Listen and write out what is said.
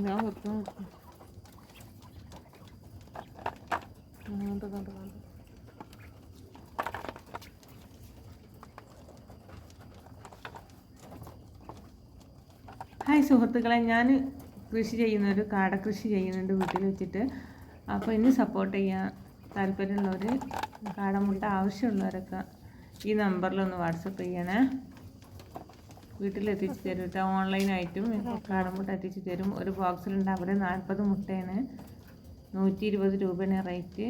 ഞാൻ ഹായ് സുഹൃത്തുക്കളെ. ഞാൻ കൃഷി ചെയ്യുന്നൊരു കാട കൃഷി ചെയ്യുന്നുണ്ട് വീട്ടിൽ വെച്ചിട്ട്. അപ്പോൾ ഇനി സപ്പോർട്ട് ചെയ്യാൻ താല്പര്യമുള്ളവർ കാടമുട്ട ആവശ്യമുള്ളവരൊക്കെ ഈ നമ്പറിലൊന്ന് വാട്സപ്പ് ചെയ്യണേ. വീട്ടിലെത്തിച്ച് തരും കേട്ടോ. ഓൺലൈനായിട്ടും കാണുമ്പോൾ എത്തിച്ച് തരും. ഒരു ബോക്സിലുണ്ട് അവിടെ നാൽപ്പത് മുട്ടയാണ്. നൂറ്റി ഇരുപത് രൂപയാണ് റേറ്റ്.